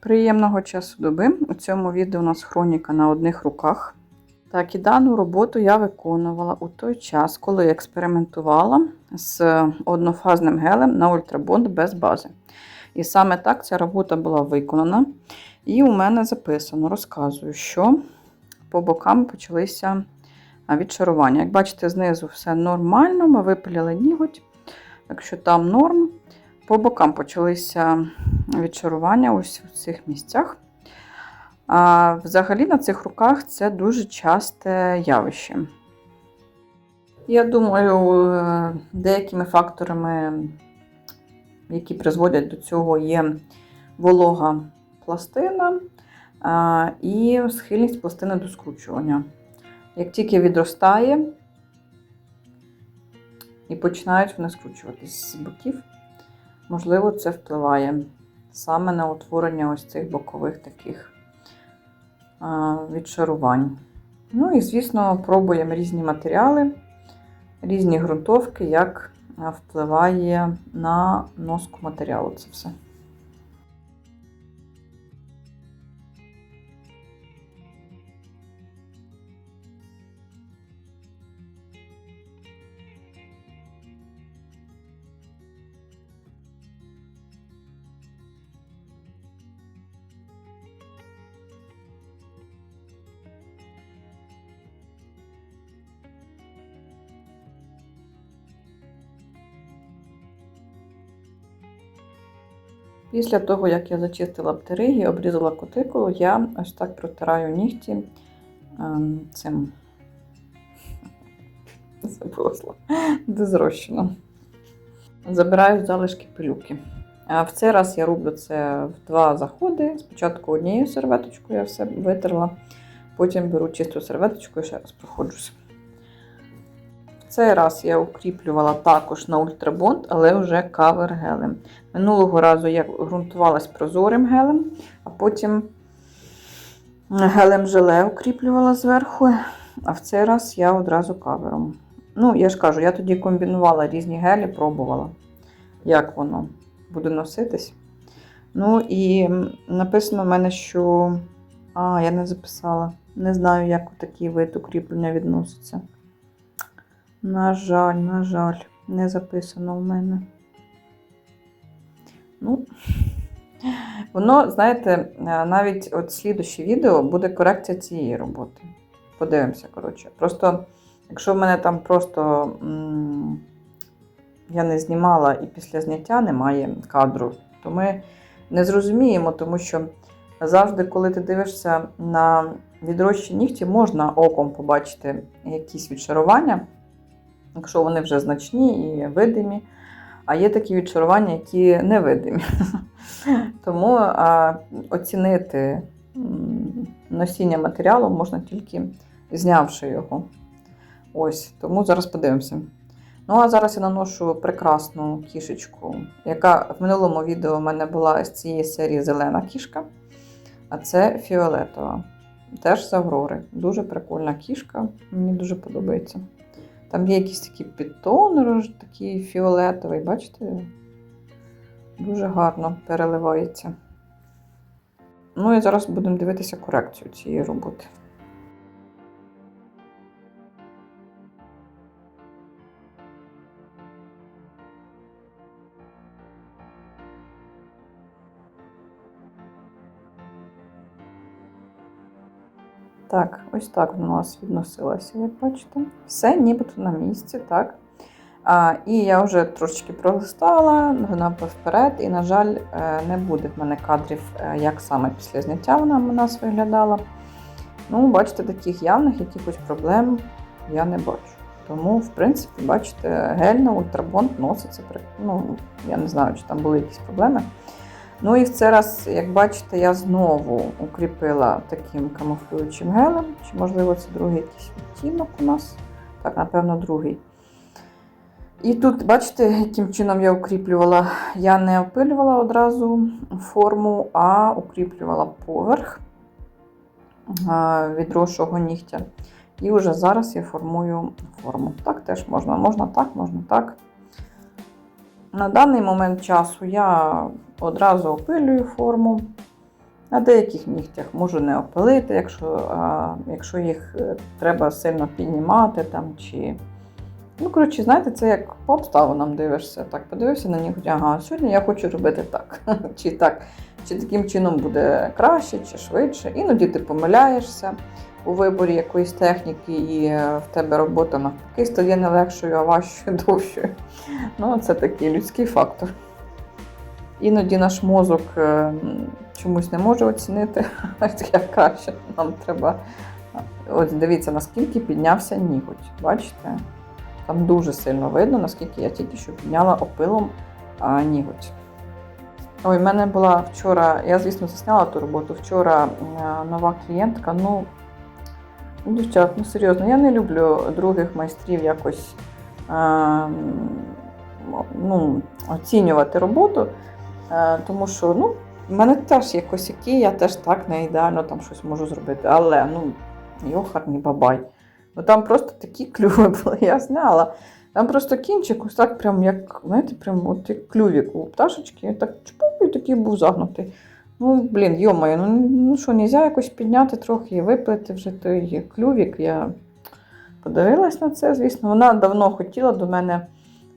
Приємного часу доби. У цьому відео у нас хроніка на одних руках. Так, і дану роботу я виконувала у той час, коли експериментувала з однофазним гелем на ультрабонд без бази. І саме так ця робота була виконана. І у мене записано, розказую, що по бокам почалися відшарування. Як бачите, знизу все нормально, ми випиляли ніготь, якщо там норм. По бокам почалися відшарування ось в цих місцях. А взагалі на цих руках це дуже часте явище. Я думаю, е, деякими факторами, які призводять до цього, є волога пластина і схильність пластини до скручування. Як тільки відростає і починають вони скручуватись з боків, можливо, це впливає саме на утворення ось цих бокових таких відшарувань. Ну і, звісно, пробуємо різні матеріали, різні ґрунтовки, як впливає на носку матеріалу це все. Після того, як я зачистила птериги, обрізала кутикулу, я ось так протираю нігті ем, цим забула дезрощено. Забираю залишки пилюки. В цей раз я роблю це в два заходи. Спочатку однією серветочкою я все витерла, потім беру чисту серветочку і ще раз проходжуся. Цей раз я укріплювала також на ультрабонд, але вже кавер гелем. Минулого разу я ґрунтувалась прозорим гелем, а потім гелем желе укріплювала зверху, а в цей раз я одразу кавером. Ну, я ж кажу, я тоді комбінувала різні гелі, пробувала, як воно буде носитись. Ну і написано в мене, що. А, я не записала. Не знаю, як такий вид укріплення відноситься. На жаль, на жаль, не записано в мене. Ну, воно, знаєте, навіть от слідуще відео буде корекція цієї роботи. Подивимося, коротше. Просто, якщо в мене там просто я не знімала і після зняття немає кадру, то ми не зрозуміємо, тому що завжди, коли ти дивишся на відрощені нігті, можна оком побачити якісь відшарування якщо вони вже значні і видимі. А є такі відчарування, які невидимі. Тому а, оцінити носіння матеріалу можна тільки знявши його. Ось, Тому зараз подивимося. Ну, а зараз я наношу прекрасну кішечку, яка в минулому відео в мене була з цієї серії зелена кішка, а це фіолетова. Теж з Аврори. Дуже прикольна кішка, мені дуже подобається. Там є якийсь такий підтон, такий фіолетовий, бачите? Дуже гарно переливається. Ну і зараз будемо дивитися корекцію цієї роботи. Так, ось так вона у нас відносилася, як бачите. Все нібито на місці, так. А, І я вже трошечки пролистала, вона вперед, і, на жаль, е, не буде в мене кадрів, е, як саме після зняття вона у нас виглядала. Ну, бачите, таких явних якихось проблем я не бачу. Тому, в принципі, бачите, гельно ультрабонд носиться. Ну, я не знаю, чи там були якісь проблеми. Ну і в цей раз, як бачите, я знову укріпила таким камуфлюючим гелем. Чи, можливо, це другий якийсь відтінок у нас. Так, напевно, другий. І тут, бачите, яким чином я укріплювала. Я не опилювала одразу форму, а укріплювала поверх відросшого нігтя. І вже зараз я формую форму. Так теж можна. Можна так, можна так. На даний момент часу я одразу опилюю форму, На деяких нігтях можу не опалити, якщо, а, якщо їх е, треба сильно піднімати там, чи. Ну, коротше, знаєте, це як по обставинам дивишся. Так, подивився на ніготь, ага, сьогодні я хочу робити так. чи так, чи таким чином буде краще, чи швидше. Іноді ти помиляєшся у виборі якоїсь техніки, і е, в тебе робота навпаки стає не легшою, а важчою, довшою. Ну, це такий людський фактор. Іноді наш мозок е, чомусь не може оцінити, як краще. Нам треба. От дивіться, наскільки піднявся ніготь. Бачите? Там дуже сильно видно, наскільки я тільки що підняла опилом а, ніготь. Ой, в мене була вчора, я, звісно, засняла ту роботу. Вчора е, нова клієнтка. Ну, дівчат, ну серйозно, я не люблю других майстрів якось е, ну, оцінювати роботу, тому що ну, в мене теж є косяки, я теж так не ідеально там щось можу зробити. Але ну, йохарний бабай. Ну там просто такі клюви були, я зняла. Там просто кінчик, ось так, прям як, знаєте, прям от як клювік у пташечки, так чпук, і такий був загнутий. Ну, блін, йомаю, ну, ну що, нельзя якось підняти трохи і виплити вже той клювік. Я подивилась на це, звісно. Вона давно хотіла до мене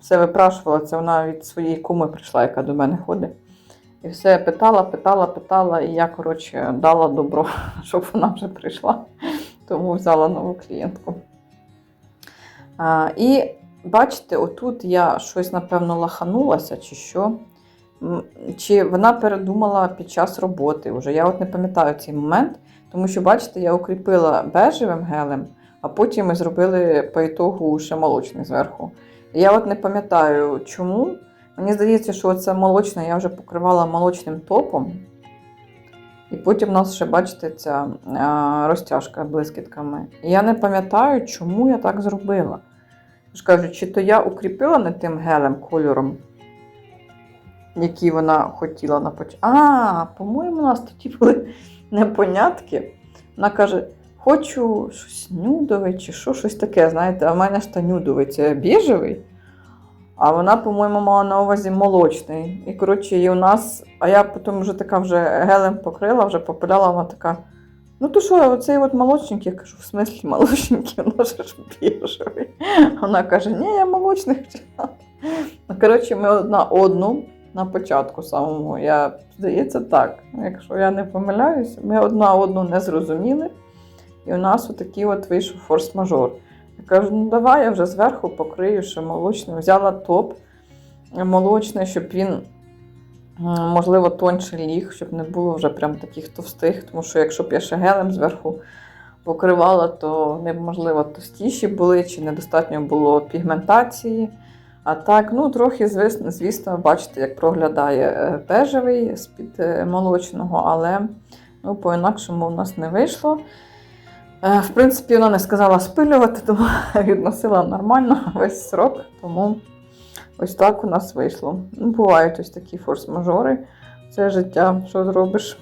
все випрашувала. Це вона від своєї куми прийшла, яка до мене ходить. І все питала, питала, питала, і я, коротше, дала добро, щоб вона вже прийшла. Тому взяла нову клієнтку. А, і бачите, отут я щось, напевно, лаханулася, чи що. Чи вона передумала під час роботи вже. Я от не пам'ятаю цей момент, тому що, бачите, я укріпила бежевим гелем, а потім ми зробили по ітогу ще молочний зверху. Я от не пам'ятаю, чому. Мені здається, що це молочне я вже покривала молочним топом. І потім в нас ще, бачите, ця розтяжка блискітками. І я не пам'ятаю, чому я так зробила. Я ж кажу, чи то я укріпила не тим гелем кольором, який вона хотіла на початку. А, по-моєму, у нас тоді були непонятки. Вона каже: хочу щось нюдове, чи що, щось таке, знаєте, а в мене ж та нюдовий, це біжевий. А вона, по-моєму, мала на увазі молочний. І, коротше, і у нас, а я потім вже така вже гелем покрила, вже попиляла, вона така. Ну то що, оцей от молочник, я кажу, в смислі молочники, воно ж біжевий. Вона каже, ні, я молочний хотіла. Ну, коротше, ми одна одну на початку самому. Я, здається, так. Якщо я не помиляюся, ми одна одну не зрозуміли. І у нас отакий от вийшов форс-мажор. Я кажу, ну давай я вже зверху покрию ще молочним. Взяла топ молочний, щоб він, можливо, тоньше ліг, щоб не було вже прям таких товстих, тому що якщо б я ще гелем зверху покривала, то вони можливо, товстіші були, чи недостатньо було пігментації. А так, ну, трохи, звісно, звісно, бачите, як проглядає е, бежевий з-під е, молочного, але ну, по-інакшому у нас не вийшло. Е, В принципі, вона не сказала спилювати, тому відносила нормально весь срок. Тому ось так у нас вийшло. Ну, бувають ось такі форс-мажори. Це життя, що зробиш.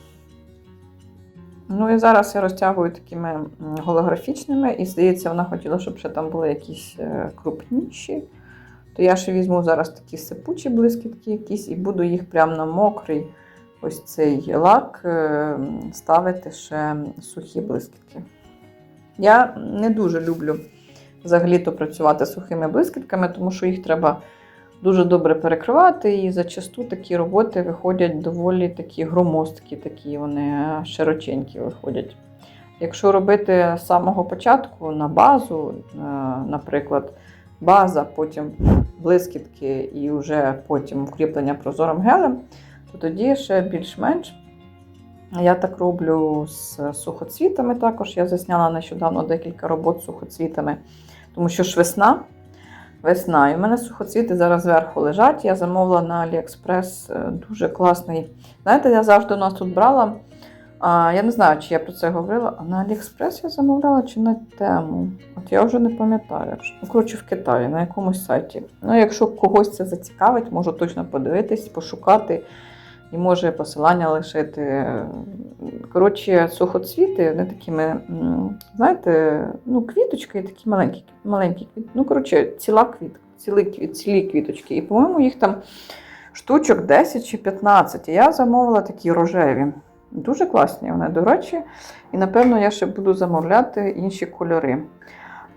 Ну і зараз я розтягую такими голографічними, і здається, вона хотіла, щоб ще там були якісь е, крупніші. То я ще візьму зараз такі сипучі блискітки якісь і буду їх прямо на мокрий ось цей лак е, ставити ще сухі блискітки. Я не дуже люблю взагалі-то працювати сухими блискітками, тому що їх треба дуже добре перекривати, і зачасту такі роботи виходять доволі такі громоздкі, такі вони широченькі виходять. Якщо робити з самого початку на базу, е, наприклад, база, потім блискітки і вже потім укріплення прозорим гелем, то тоді ще більш-менш я так роблю з сухоцвітами також. Я засняла нещодавно декілька робот з сухоцвітами, тому що ж весна. Весна. І в мене сухоцвіти зараз зверху лежать. Я замовила на AliExpress е, дуже класний. Знаєте, я завжди у нас тут брала. А, я не знаю, чи я про це говорила. А на AliExpress я замовляла чи на тему. От я вже не пам'ятаю. Ну, коротше, в Китаї, на якомусь сайті. Ну, якщо когось це зацікавить, можу точно подивитись, пошукати і може посилання лишити. Коротше, сухоцвіти, вони такими, знаєте, ну, квіточки такі маленькі, маленькі квіт. Ну, коротше, ціла квітка, цілі, цілі квіточки. І, по-моєму, їх там штучок 10 чи 15. І я замовила такі рожеві. Дуже класні вони, до речі. І напевно я ще буду замовляти інші кольори.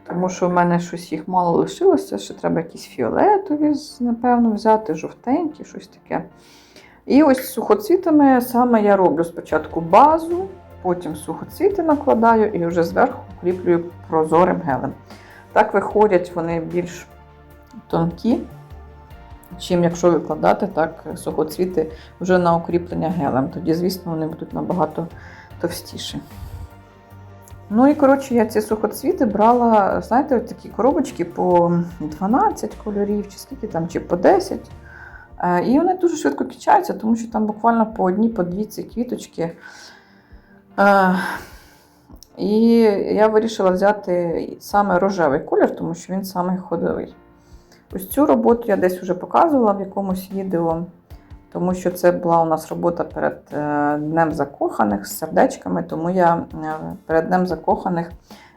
Тому що в мене щось їх мало лишилося, ще треба якісь фіолетові, напевно, взяти, жовтенькі, щось таке. І ось сухоцвітами саме я роблю спочатку базу, потім сухоцвіти накладаю і вже зверху укріплюю прозорим гелем. Так виходять вони більш тонкі, чим якщо викладати так сухоцвіти вже на укріплення гелем. Тоді, звісно, вони будуть набагато товстіші. Ну і коротше, я ці сухоцвіти брала, знаєте, от такі коробочки по 12 кольорів, чи скільки там, чи по 10. Е, І вони дуже швидко кінчаються, тому що там буквально по одній, по дві ці квіточки. Е, І я вирішила взяти саме рожевий колір, тому що він самий ходовий. Ось цю роботу я десь вже показувала в якомусь відео, тому що це була у нас робота перед е, Днем Закоханих з сердечками, тому я перед Днем Закоханих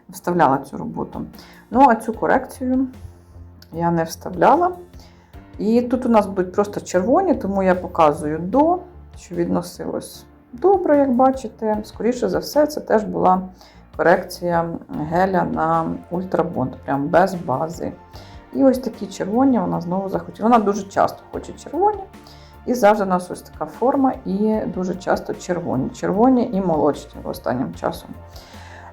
вставляла цю роботу. Ну, а цю корекцію я не вставляла. І тут у нас будуть просто червоні, тому я показую до, що відносилось добре, як бачите. Скоріше за все, це теж була корекція геля на ультрабонд, прям без бази. І ось такі червоні вона знову захотіла. Вона дуже часто хоче червоні. І завжди у нас ось така форма, і дуже часто червоні. Червоні і молочні останнім часом.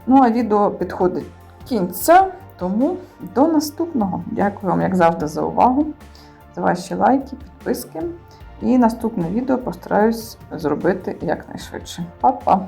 Ну, а відео підходить кінця, тому до наступного. Дякую вам, як завжди, за увагу, за ваші лайки, підписки. І наступне відео постараюсь зробити якнайшвидше. Па-па!